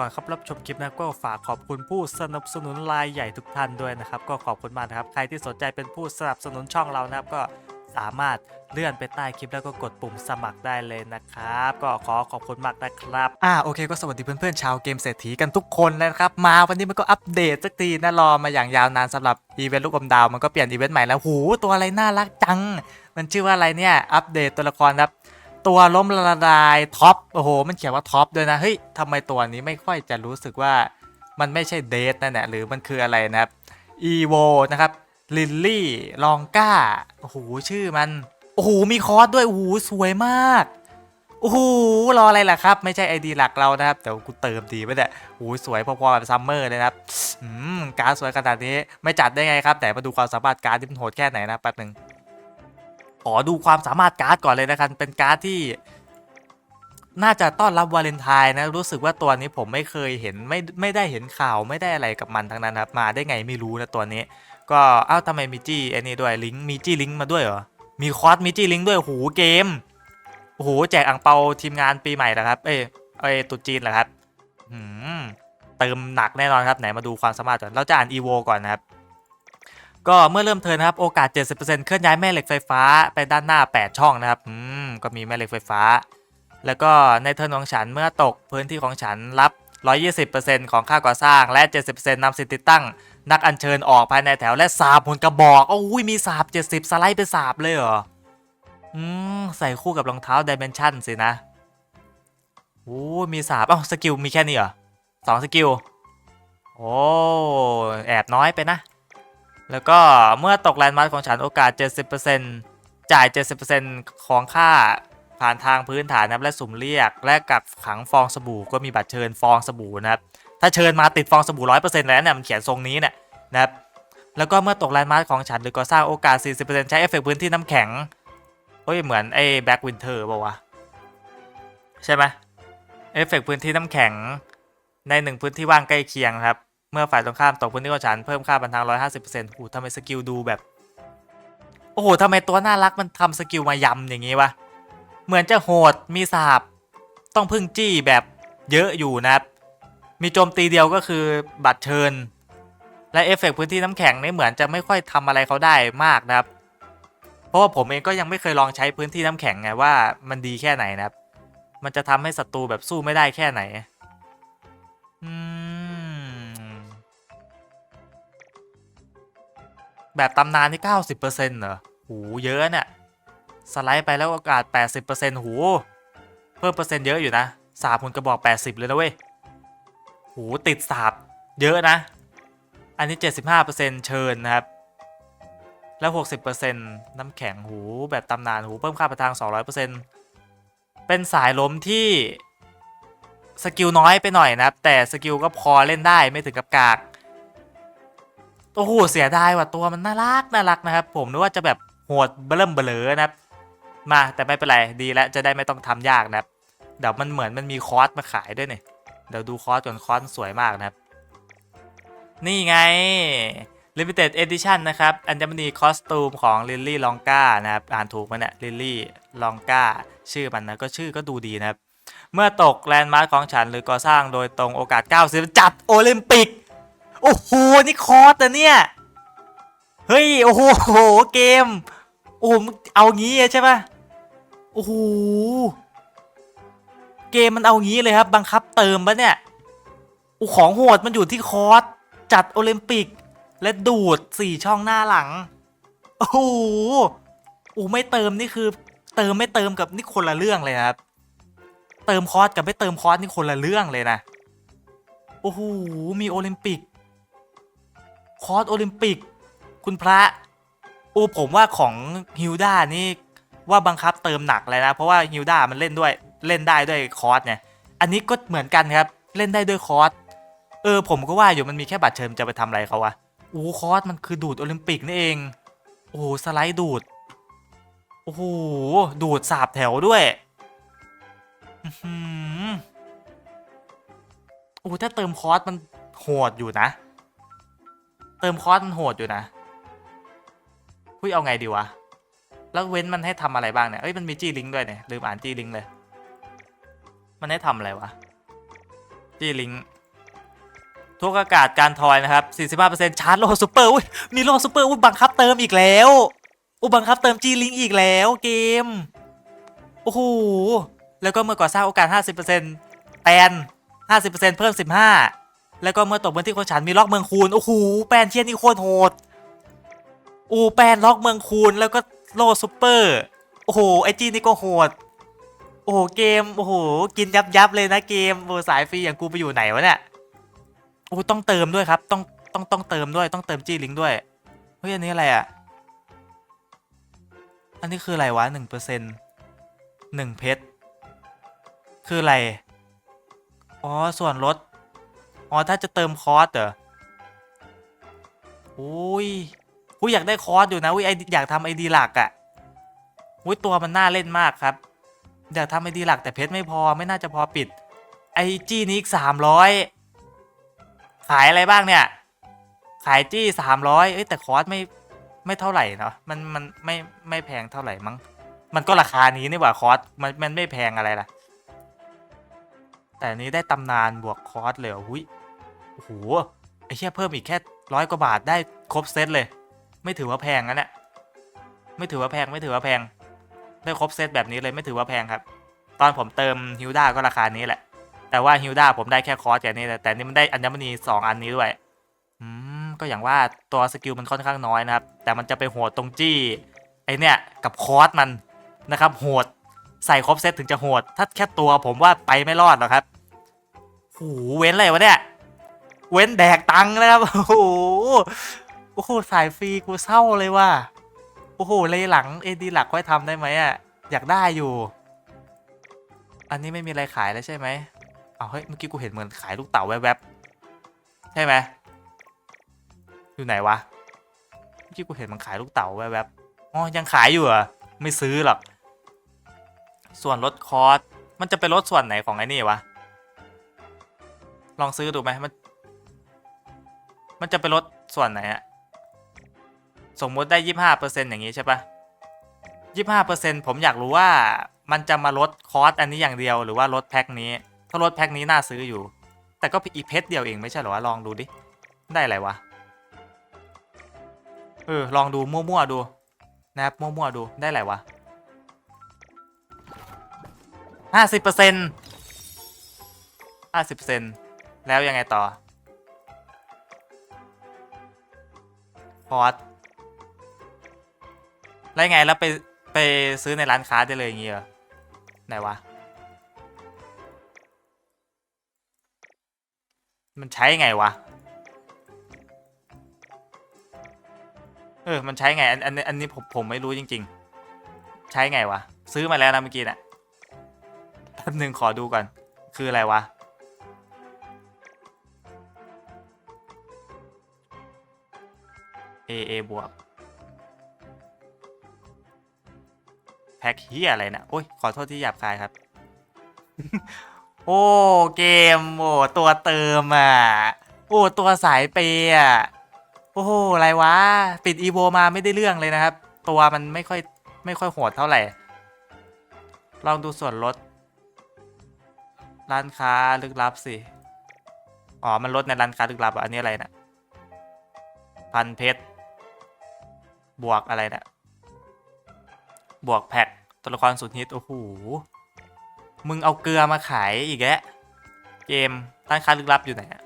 ก่อนครับรับชมคลิปนะก็ฝากขอบคุณผู้สนับสนุนรายใหญ่ทุกท่านด้วยนะครับ ก็ขอบคุณมากนะครับ ใครที่สนใจเป็นผู้สนับสนุนช่องเรานะครับก็สามารถเลื่อนไปใต้คลิปแล้วก็กดปุ่มสมัครได้เลยนะครับ ก็ขอขอบคุณมากนะครับ อ่าโอเคก็สวัสดีเพื่อนๆชาวเกมเศรษฐีกันทุกคนนะครับ มาวันนี้มันก็อัปเดตสักทีนะรอมาอย่างยาวนานสำหรับอีเวนต์ลูกอมดาวมันก็เปลี่ยนอีเวนต์ใหม่แล้วหูตัวอะไรน่ารักจัง มันชื่อว่าอะไรเนี่ยอัปเดตตัวละครครับ ตัวล้มละลายท็อปโอ้โห มันเขียนว่าท็อปด้วยนะ เฮ้ยทำไมตัวนี้ไม่ค่อยจะรู้สึกว่ามันไม่ใช่เดทนั่นแหละหรือมันคืออะไรนะครับอีโวนะครับลิลลี่ลองก้าโอ้โหชื่อมัน โอ้โห มีคอร์สด้วย โอ้โห สวยมาก โอ้โห รออะไรล่ะครับ ไม่ใช่ไอดีหลักเรานะครับ แต่กูเติมดีไปเนี่โอ้โห สวยพอๆกับซัมเมอร์เลยนะครับ อืม การ์ดสวยขนาดนี้ ไม่จัดได้ไงครับ แต่มาดูความสามารถการดที่มันโหดแค่ไหนนะแป๊บหนึ่ง ขอดูความสามารถการ์ดก่อนเลยนะครับเป็นการ์ดที่น่าจะต้อนรับวาเลนไทน์นะรู้สึกว่าตัวนี้ผมไม่เคยเห็นไม่ไม่ได้เห็นข่าวไม่ได้อะไรกับมันทั้งนั้นครับมาได้ไงไม่รู้นะตัวนี้ ก็เอ้าทำไมมีจี้ไอ้นี่ด้วยลิงก์มีจี้ลิงก์มาด้วยเหรอมีคอร์สมีจี้ลิงก์ด้วยโอ้โหเกมโอ้โหแจกอ่งเปาทีมงานปีใหม่เหรอครับ เอ้ยเอ้ยตุดจีนเหรอครับเติมหนักแน่นอนครับไหนมาดูความสามารถก่อนเราจะอ่านอีโวก่อนนะครับ ก็เมื่อเริ่มเทินนะครับโอกาส 70%เคลื่อนย้ายแม่เหล็กไฟฟ้าไปด้านหน้า 8 ช่องนะครับอืมก็มีแม่เหล็กไฟฟ้า แล้วก็ในเทินของฉันเมื่อตกพื้นที่ของฉันรับ 120%ของค่าก่อสร้างและ 70%นำสิทธิ์ติดตั้ง นักอัญเชิญออกภายในแถวและสาบหุ่นกระบอกโอ้ยมีสาบ 70 สไลด์ไปสาบเลยเหรออืมใส่คู่กับรองเท้าดิเมนชั่นสินะโอ้มีสาบอ้าสกิลมีแค่นี้เหรอสองสกิลโอ้แอบน้อยไปนะ แล้วก็เมื่อตกแลนด์มาร์คของฉันโอกาส 70%จ่าย 70%ของค่าผ่านทางพื้นฐานนะครับและสุ่มเรียก และกักขังฟองสบู่ก็มีบัตรเชิญฟองสบู่นะครับถ้าเชิญมาติดฟองสบู่100%แล้วเนี่ยมันเขียนทรงนี้เนี่ยนะครับแล้วก็เมื่อตกแลนด์มาร์คของฉันหรือก่อสร้างโอกาส 40%ใช้เอฟเฟกต์พื้นที่น้ำแข็งเฮ้ยเหมือนไอ้แบ็กวินเทอร์ป่าวะใช่ไหมเอฟเฟกต์พื้นที่น้ำแข็งในหนึ่งพื้นที่ว่างใกล้เคียงครับ เมื่อฝ่ายตรงข้ามตกพื้นที่ของฉันเพิ่มค่าบันทาง150%โอ้โหทำไมสกิลดูแบบ โอ้โหทำไมตัวน่ารักมันทำสกิลมายำอย่างงี้วะ เหมือนจะโหดมีสาบต้องพึ่งจี้แบบเยอะอยู่นะครับ มีโจมตีเดียวก็คือบัตรเชิญ และเอฟเฟกต์พื้นที่น้ำแข็งนี่เหมือนจะไม่ค่อยทำอะไรเขาได้มากนะครับ เพราะว่าผมเองก็ยังไม่เคยลองใช้พื้นที่น้ำแข็งไงว่ามันดีแค่ไหนนะครับ มันจะทำให้ศัตรูแบบสู้ไม่ได้แค่ไหน แบบตำนานที่90%เหรอหูเยอะเนี่ยสไลด์ไปแล้วโอกาส 80%หูเพิ่มเปอร์เซ็นต์เยอะอยู่นะสาบคุณกระบอก 80 เลยนะเว้ยหูติดสาบเยอะนะ อันนี้ 75%เชิญนะครับ แล้ว 60%น้ำแข็งหูแบบตำนานหูเพิ่มค่าประทาง 200%เป็นสายล้มที่สกิลน้อยไปหน่อยนะครับ แต่สกิลก็พอเล่นได้ไม่ถึงกับกาก โอ้โหเสียดายว่ะตัวมันน่ารักน่ารักนะครับ ผมนึกว่าจะแบบโหดเบิ่มเบลอนะครับ มาแต่ไม่เป็นไรดีแล้วจะได้ไม่ต้องทำยากนะครับเดี๋ยวมันเหมือนมันมีคอร์สมาขายด้วยเนี่ยเดี๋ยวดูคอร์สจนคอร์สสวยมากนะครับ นี่ไง Limited Edition นะครับ อัญมณีคอสตูมของลิลลี่ลองกานะครับ อ่านถูกไหมเนี่ยลิลลี่ลองกาชื่อมันนะ ก็ชื่อก็ดูดีนะครับ เมื่อตกแลนด์มาร์คของฉันหรือก่อสร้างโดยตรงโอกาส 90 จัดโอลิมปิก โอ้โห นี่คอร์สอะเนี่ย เฮ้ย โอ้โหเกม โอ้โหมึงเอางี้อะใช่ปะโอ้โห เกมมันเอางี้เลยครับ บังคับเติมปะเนี่ยอของโหดมันอยู่ที่คอร์สจัดโอลิมปิก และดูดสี่ช่องหน้าหลัง โอ้โหอ้ไม่เติมนี่คือ เติมไม่เติมกับนี่คนละเรื่องเลยครับ เติมคอร์สกับไม่เติมคอร์สนี่คนละเรื่องเลยนะ โอ้โห มีโอลิมปิก คอร์สโอลิมปิก คุณพระอ้ผมว่าของฮิวด้านี่ว่าบังคับเติมหนักเลยนะ เพราะว่าฮิวด้ามันเล่นด้วยเล่นได้ด้วยคอร์สเนี่ย อันนี้ก็เหมือนกันครับ เล่นได้ด้วยคอร์สเออผมก็ว่าอยู่มันมีแค่บัตรเชิญจะไปทำอะไรเขาวะโอ้คอร์สมันคือดูดโอลิมปิกนี่เอง โอ้สไลด์ดูด โอ้โหดูดสาบแถวด้วยอื้อหือโอ้ถ้าเติมคอร์สมันโหดอยู่นะ เติมคอร์สมันโหดอยู่นะคุยเอาไงดีวะ แล้วเว้นมันให้ทำอะไรบ้างเนี่ย เอ้ยมันมีจี้ลิงก์ด้วยเนี่ย ลืมอ่านจี้ลิงก์เลย มันให้ทำอะไรวะ จี้ลิงก์ทุกอากาศการทอยนะครับ 45%ชาร์จโลซูเปอร์อุ้ยมีโลซูเปอร์อุ้ยบังคับเติมอีกแล้ว อุ้ยบังคับเติมจี้ลิงก์อีกแล้วเกม โอ้โห แล้วก็เมื่อก่อสร้างโอกาส 50%แปน50%เพิ่ม 15 แล้วก็เมื่อตกบนที่คนฉันมีล็อกเมืองคูณโอ้โหแปนเชียนี่โคตรโหดโอ้แปนล็อกเมืองคูณแล้วก็โลซูเปอร์โอ้โหไอจีนี่ก็โหดโอ้โหเกมโอ้โหกินยับยับเลยนะเกมโอ้สายฟรีอย่างกูไปอยู่ไหนวะเนี่ยโอ้ต้องเติมด้วยครับต้องต้องต้องเติมด้วยต้องเติมจีลิงด้วยเฮ้ยอันนี้อะไรอะอันนี้คืออะไรวะหนึ่งเปอร์เซ็นต์หนึ่งเพชรคืออะไรอ๋อส่วนลด อ๋อถ้าจะเติมคอร์สเหรออุ้ยกูอยากได้คอร์สอยู่นะอุ้ยไออยากทำไอดีหลักอะ่ะอุ้ยตัวมันน่าเล่นมากครับ อยากทำไอดีหลักแต่เพชรไม่พอไม่น่าจะพอปิด ไอจี้นี้อีกสามร้อยขายอะไรบ้างเนี่ย ขายจี้สามร้อยเอ้ยแต่คอร์สไม่ไม่เท่าไหร่เนาะมันมันไม่ไม่แพงเท่าไหร่มั้งมันก็ราคานี้นี่หว่าคอร์สมันมันไม่แพงอะไรล่ะ แต่นี้ได้ตำนานบวกคอร์สเลยหรอหุย อ้โหไอ้เชี่ยเพิ่มอีกแค่ร้อยกว่าบาทได้ครบเซตเลย ไม่ถือว่าแพงนะเนี่ยไม่ถือว่าแพงไม่ถือว่าแพง ได้ครบเซตแบบนี้เลยไม่ถือว่าแพงครับ ตอนผมเติมฮิวด้าก็ราคานี้แหละ แต่ว่าฮิวด้าผมได้แค่คอร์สแค่นี้แหละแต่นี่มันได้อัญมณีสองอันนี้ด้วยอืมก็อย่างว่าตัวสกิลมันค่อนข้างน้อยนะครับ แต่มันจะไปโหดตรงจี้ไอเนี่ยกับคอร์สมันนะครับโหดใส่ครบเซตถึงจะโหด ถ้าแค่ตัวผมว่าไปไม่รอดหรอกครับโอ้โหเว้นอะไรวะเนี่ย เว้นแดกตังค์นะครับ โอ้โหโอ้โหสายฟรีกูเศร้าเลยว่ะโอ้โหเลยหลังเอดีหลักค่อยทำได้ไหมอะอยากได้อยู่ อันนี้ไม่มีอะไรขายแล้วใช่ไหมอ้าเฮ้ยเมื่อกี้กูเห็นเหมือนขายลูกเต๋าแวบๆใช่ไหมอยู่ไหนวะเมื่อกี้กูเห็นมันขายลูกเต๋าแวบๆอ๋อยังขายอยู่เหรอไม่ซื้อหรอกส่วนลดคอร์สมันจะเป็นลดส่วนไหนของไอ้นี่วะลองซื้อดูไหมมัน มันจะเป็นลดส่วนไหนอะสมมุติได้ยี่ห้าเปอร์เซ็นอย่างนี้ใช่ปะยี่ห้าเปอร์เซ็นผมอยากรู้ว่ามันจะมาลดคอร์สอันนี้อย่างเดียวหรือว่าลดแพ็คนี้ ถ้าลดแพ็คนี้น่าซื้ออยู่ แต่ก็อีกเพชรเดียวเองไม่ใช่หรอวะลองดูดิ ได้อะไรวะ เออลองดูมั่วๆดู นะครับมั่วๆดูได้อะไรวะห้าสิบเปอร์เซ็นต์ห้าสิบเปอร์เซ็นต์แล้วยังไงต่อ พอร์ตแล้วไงแล้วไปไปซื้อในร้านค้าได้เลยอย่างงี้เหรอไหนวะ มันใช้ไงวะ เออ มันใช้ไง อันอันอันนี้ผมผมไม่รู้จริง ๆ ใช้ไงวะ ซื้อมาแล้วนะเมื่อกี้น่ะแป๊บหนึ่งขอดูก่อน คืออะไรวะ A A บวกแพ็คเฮียอะไรนะโอ้ย ขอโทษที่หยาบคายครับ โอ้ เกม โอ้ ตัวเติมอะ โอ้ ตัวสายเปย์อะ โอ้โหอะไรวะ ปิดอีโวมาไม่ได้เรื่องเลยนะครับ ตัวมันไม่ค่อย ไม่ค่อยโหดเท่าไหร่ ลองดูส่วนลด ร้านค้าลึกลับสิ อ๋อ มันลดในร้านค้าลึกลับ อันนี้อะไรนะ พันเพชร บวกอะไรนะบวกแพ็คตัวละครสุดฮิตโอ้โหมึงเอาเกลือมาขายอีกแล้วเกมร้านค้าลึกลับอยู่ไหนอะ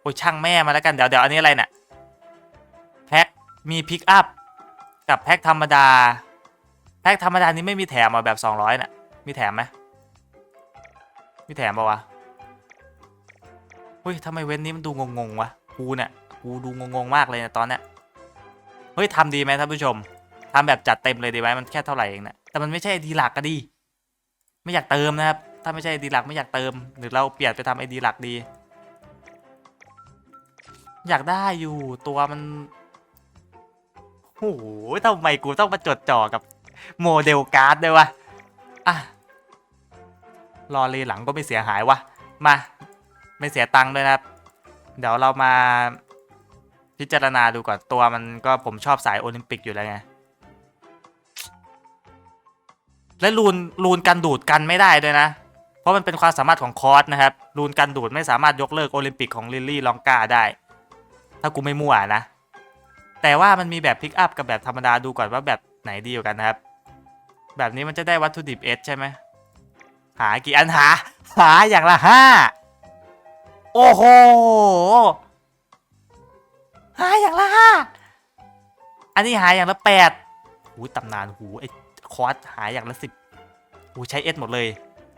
โอ้ยช่างแม่มาแล้วกันเดี๋ยวเดี๋ยวอันนี้อะไรเนี่ยแพ็คมีพิกอัพกับแพ็คธรรมดา แพ็คธรรมดานี้ไม่มีแถมอะแบบ 200น่ะมีแถมไหมมีแถมปะวะเฮ้ยทำไมเว้นนี้มันดูงงๆวะกูเนี่ยกูดูงงๆมากเลยนะตอนเนี้ย เฮ้ยทำดีไหมท่านผู้ชมทำแบบจัดเต็มเลยดีไหมมันแค่เท่าไหร่เองนะแต่มันไม่ใช่ไอดีหลักก็ดี ไม่อยากเติมนะครับ ถ้าไม่ใช่ไอดีหลักไม่อยากเติม หรือเราเปลี่ยนไปทำไอดีหลักดี อยากได้อยู่ตัวมันโอ้โหทำไมกูต้องมาจดจ่อกับโมเดลการ์ดด้วยวะอะรอเลยหลังก็ไม่เสียหายวะมา ไม่เสียตังค์ด้วยนะครับ เดี๋ยวเรามา พิจารณาดูก่อนตัวมันก็ผมชอบสายโอลิมปิกอยู่แล้วไง และรูนรูนกันดูดกันไม่ได้ด้วยนะ เพราะมันเป็นความสามารถของคอร์สนะครับ รูนกันดูดไม่สามารถยกเลิกโอลิมปิกของลิลลี่ลองกาได้ ถ้ากูไม่มั่วนะ แต่ว่ามันมีแบบพิกอัพกับแบบธรรมดาดูก่อนว่าแบบไหนดีกว่ากันนะครับ แบบนี้มันจะได้วัตถุดิบเอสใช่ไหมหากี่อันหา หาอย่างละห้าโอ้โห หาอย่างละห้าอันนี้หาอย่างละแปดหูตำนานหูไอ้คอร์สหาอย่างละสิบหูใช้เอสหมดเลย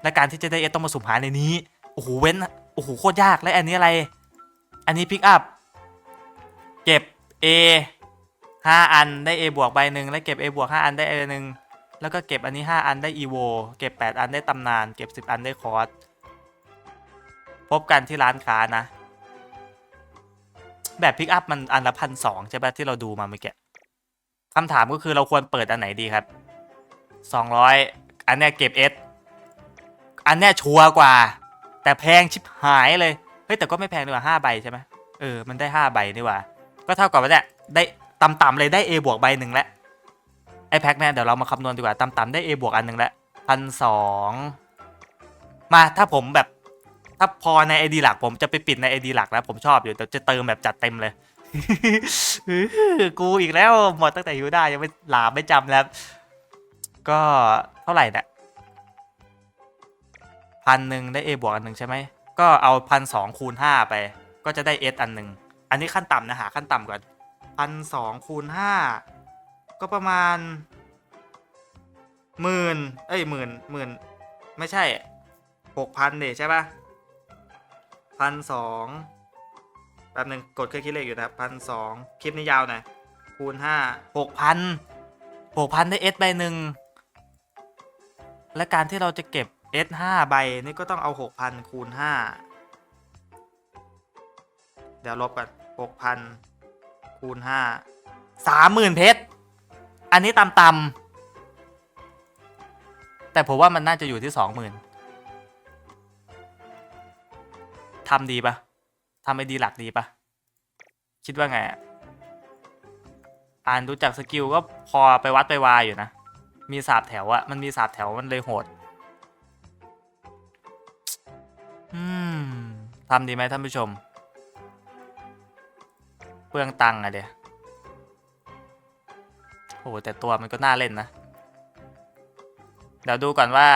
และการที่จะได้เอสต้องมาสุ่มหาในนี้ โอ้โหเว้น โอ้โหโคตรยาก และอันนี้อะไร อันนี้พิกอัพ เก็บ A ห้าอันได้ A บวกใบหนึ่งแล้วเก็บ A บวกห้าอันได้ A หนึ่งแล้วก็เก็บอันนี้ 5 อันได้ EVO เก็บ 8 อันได้ตำนาน เก็บ 10 อันได้คอร์สพบกันที่ร้านค้านะ แบบพิกอัพมันอันละพันสองใช่ปะที่เราดูมาเมื่อกี้คำถามก็คือเราควรเปิดอันไหนดีครับ200อันเนี้ยเก็บ S อันเนี้ยชัวร์กว่า แต่แพงชิบหายเลย เฮ้ยแต่ก็ไม่แพงดีกว่า5ใบใช่ไหมเออมันได้5ใบนี่ว่า ก็เท่ากับว่าเนี่ยได้ต่ำๆเลยได้ A บวกใบหนึ่งแล้วไอแพ็คเนี่ยเดี๋ยวเรามาคำนวณดีกว่าต่ำๆได้ A บวกอันหนึ่งแล้วพันสองมาถ้าผมแบบ ถ้าพอใน ID หลักผมจะไปปิดใน ID หลักแล้วผมชอบอยู่แต่จะเติมแบบจัดเต็มเลย กูอีกแล้วหมดตั้งแต่ยูได้ยังไม่หลาไม่จำแล้ว ก็เท่าไหร่เนี่ยพันหนึ่งได้ A บวกอันหนึ่งใช่ไหม ก็เอาพันสองคูณห้าไป ก็จะได้ S อันหนึ่ง อันนี้ขั้นต่ำนะหาขั้นต่ำก่อนพันสองคูณห้าก็ประมาณหมื่นเอ้ยหมื่นหมื่นไม่ใช่หกพันเดใช่ปะ พันสองแป๊บหนึ่งกดเครื่องคิดเลขอยู่นะครับพันสองคลิปนี้ยาวหน่อยคูณห้าหกพันหกพันได้เอสใบหนึ่งและการที่เราจะเก็บ S 5ใบนี่ก็ต้องเอา 6,000 คูณ 5 เดี๋ยวลบกัน6,000 คูณ 5 30,000 เพชร อันนี้ต่ำๆแต่ผมว่ามันน่าจะอยู่ที่ 20,000 ทำดีปะทำไอดีหลักดีปะคิดว่าไงอะอ่านดูจากสกิลก็พอไปวัดไปวายอยู่นะ มีสาบแถวอะมันมีสาบแถวมันเลยโหด อืมทำดีไหมท่านผู้ชม เปลืองตังค์อะเดี๋ยวโอ้แต่ตัวมันก็น่าเล่นนะ เดี๋ยวดูก่อนว่า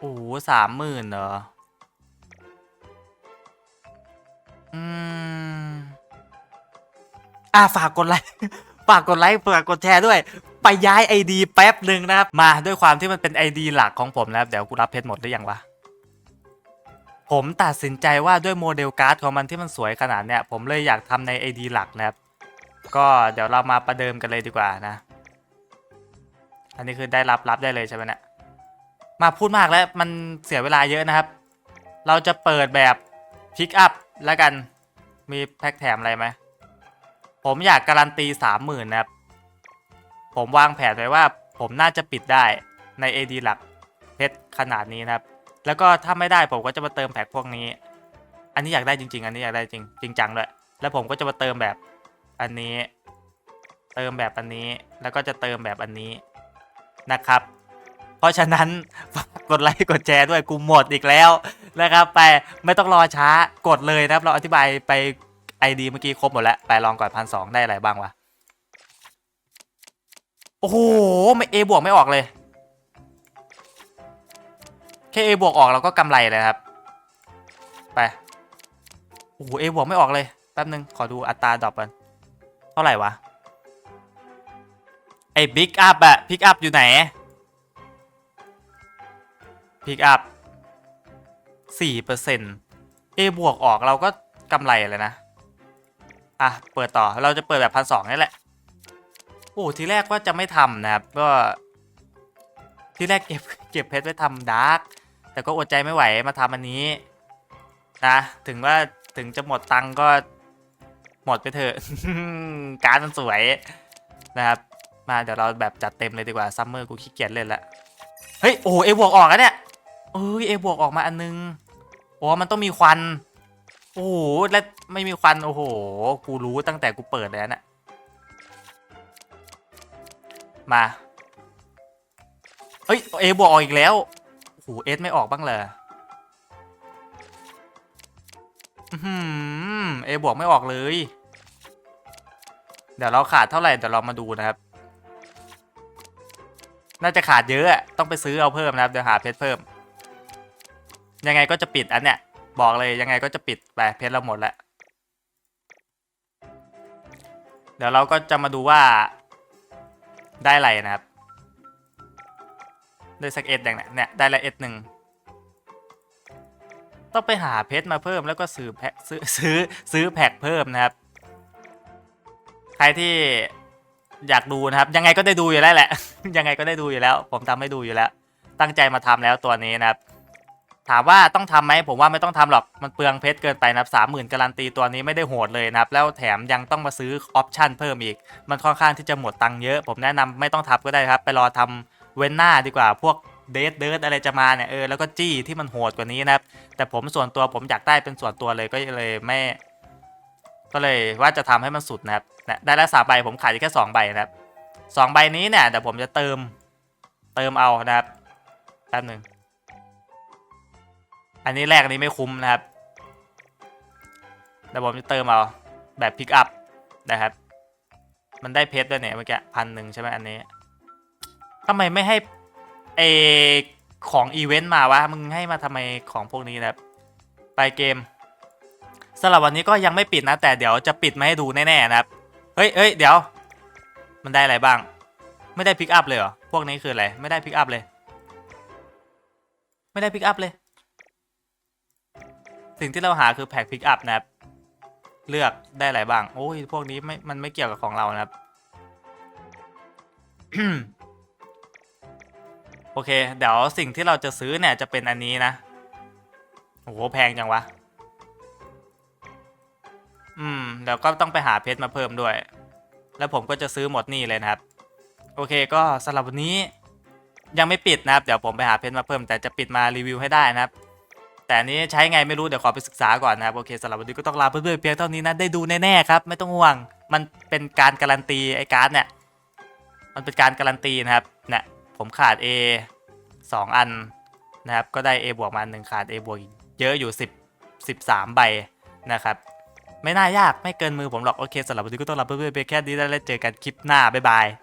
โอ้โหสามหมื่นเหรอ อืม อะฝากกดไลค์ ฝากกดไลค์ ฝากกดแชร์ด้วย ไปย้าย ID แป๊บหนึ่งนะครับ มาด้วยความที่มันเป็น ID หลักของผมนะครับ เดี๋ยวกูรับเพชรหมดหรือยังวะ ผมตัดสินใจว่าด้วยโมเดลการ์ดของมันที่มันสวยขนาดเนี้ย ผมเลยอยากทำใน ID หลักนะครับ ก็เดี๋ยวเรามาประเดิมกันเลยดีกว่านะ อันนี้คือได้รับรับได้เลยใช่ไหมเนี่ย มาพูดมากแล้วมันเสียเวลาเยอะนะครับ เราจะเปิดแบบพิกอัพแล้วกันมีแพ็คแถมอะไรไหมผมอยากการันตีสามหมื่นนะครับ ผมวางแผนไว้ว่าผมน่าจะปิดได้ใน AD หลักเพชรขนาดนี้นะครับ แล้วก็ถ้าไม่ได้ผมก็จะมาเติมแพ็คพวกนี้ อันนี้อยากได้จริง ๆ อันนี้อยากได้จริงจริงจังด้วยแล้วผมก็จะมาเติมแบบอันนี้ เติมแบบอันนี้แล้วก็จะเติมแบบอันนี้นะครับ เพราะฉะนั้นฝากกดไลค์กดแชร์ด้วยกูหมดอีกแล้วนะครับ ไปไม่ต้องรอช้ากดเลยนะครับ เราอธิบายไป ID เมื่อกี้ครบหมดแล้ว ไปลองก่อนพันสองได้อะไรบ้างวะ โอ้โหไม่ A บวกไม่ออกเลย แค่ A บวกออกเราก็กำไรเลยครับ ไป โอ้โห A บวกไม่ออกเลย แป๊บนึง ขอดูอัตราดรอปกันเท่าไหร่วะ ไอ้บิ๊กอัพอะพิกอัพอยู่ไหน พิกอัพสี่เปอร์เซ็นต์ A บวกออกเราก็กำไรเลยนะ อะ เปิดต่อเราจะเปิดแบบพันสองนี่แหละ โอ้ทีแรกว่าจะไม่ทำนะครับ ก็ ทีแรกเก็บเก็บเพชรไว้ทำดาร์กแต่ก็อดใจไม่ไหวมาทำอันนี้นะถึงว่าถึงจะหมดตังก็หมดไปเถอะ การมันสวยนะครับ มาเดี๋ยวเราแบบจัดเต็มเลยดีกว่าซัมเมอร์กูขี้เกียจเล่นละ เฮ้ย โอ้เอบวกออกแล้วเนี่ย เอ้ยเอบวกออกมาอันนึงโอ้มันต้องมีควัน โอ้โห แล้วไม่มีควัน โอ้โห กูรู้ตั้งแต่กูเปิดแล้วนะมาเฮ้ยเอบวกออกอีกแล้ว โอ้โหเอสไม่ออกบ้างเลยอื้อหือเอบวกไม่ออกเลย เดี๋ยวเราขาดเท่าไหร่เดี๋ยวเรามาดูนะครับ น่าจะขาดเยอะอะต้องไปซื้อเอาเพิ่มนะครับ เดี๋ยวหาเพชรเพิ่ม ยังไงก็จะปิดอันเนี้ยบอกเลยยังไงก็จะปิดไปเพชรเราหมดแล้ว เดี๋ยวเราก็จะมาดูว่าได้อะไรนะครับ ได้สักเอ็ดอย่างเนี้ยเนี่ยได้ละเอ็ดหนึ่งต้องไปหาเพชรมาเพิ่มแล้วก็ซื้อแพ็คซื้อซื้อซื้อแพ็คเพิ่มนะครับ ใครที่อยากดูนะครับ ยังไงก็ได้ดูอยู่แล้วแหละ ยังไงก็ได้ดูอยู่แล้ว ผมทำให้ดูอยู่แล้ว ตั้งใจมาทำแล้วตัวนี้นะครับ ถามว่าต้องทำไหมผมว่าไม่ต้องทำหรอกมันเปลืองเพชรเกินไปนะครับสามหมื่นการันตีตัวนี้ไม่ได้โหดเลยนะครับแล้วแถมยังต้องมาซื้อออปชั่นเพิ่มอีก มันค่อนข้างที่จะหมดตังค์เยอะ ผมแนะนำไม่ต้องทับก็ได้ครับไปรอทำเว้นหน้าดีกว่าพวกเดทเดทอะไรจะมาเนี่ยเออแล้วก็จี้ที่มันโหดกว่านี้นะครับแต่ผมส่วนตัวผมอยากได้เป็นส่วนตัวเลยก็เลยไม่ ก็เลยว่าจะทำให้มันสุดนะครับได้แล้วสามใบผมขายแค่สองใบนะครับสองใบนี้เนี่ยเดี๋ยวผมจะเติมเติมเอานะครับแป๊บหนึ่ง อันนี้แรกอันนี้ไม่คุ้มนะครับเดี๋ยวผมจะเติมเอาแบบพิกอัพนะครับ มันได้เพชรด้วยเนี่ยเมื่อกี้พันหนึ่งใช่ไหมอันนี้ทำไมไม่ให้เอของอีเวนต์มาวะ มึงให้มาทำไมของพวกนี้นะครับ ไปเกมสำหรับวันนี้ก็ยังไม่ปิดนะ แต่เดี๋ยวจะปิดมาให้ดูแน่ๆนะครับ เฮ้ยเฮ้ยเดี๋ยว มันได้อะไรบ้าง ไม่ได้พิกอัพเลยเหรอ พวกนี้คืออะไร ไม่ได้พิกอัพเลย ไม่ได้พิกอัพเลย สิ่งที่เราหาคือแพ็กพิกอัพนะครับ เลือกได้อะไรบ้าง โอ้ย พวกนี้ไม่ มันไม่เกี่ยวกับของเรานะครับ โอเค เดี๋ยวสิ่งที่เราจะซื้อเนี่ยจะเป็นอันนี้นะ โอ้โห แพงจังวะ อืมเดี๋ยวก็ต้องไปหาเพชรมาเพิ่มด้วย แล้วผมก็จะซื้อหมดนี่เลยนะครับ โอเค ก็สำหรับวันนี้ยังไม่ปิดนะครับ เดี๋ยวผมไปหาเพชรมาเพิ่ม แต่จะปิดมารีวิวให้ได้นะครับ แต่อันนี้ใช้ไงไม่รู้ เดี๋ยวขอไปศึกษาก่อนนะครับ โอเคสำหรับวันนี้ก็ต้องลาเพื่อนๆเพียงเท่านี้นะ ได้ดูแน่ๆครับ ไม่ต้องห่วง มันเป็นการการันตีไอ้การ์ดเนี่ย มันเป็นการการันตีนะครับ เนี่ยผมขาด A 2 อันนะครับ ก็ได้ A บวกมาหนึ่งขาด A บวกอีกเยอะอยู่ 10 13 ใบนะครับ ไม่น่ายากไม่เกินมือผมหรอก โอเคสำหรับวันนี้ก็ต้องลาเพื่อนๆเพียงแค่นี้แล้วเจอกันคลิปหน้าบ๊ายบาย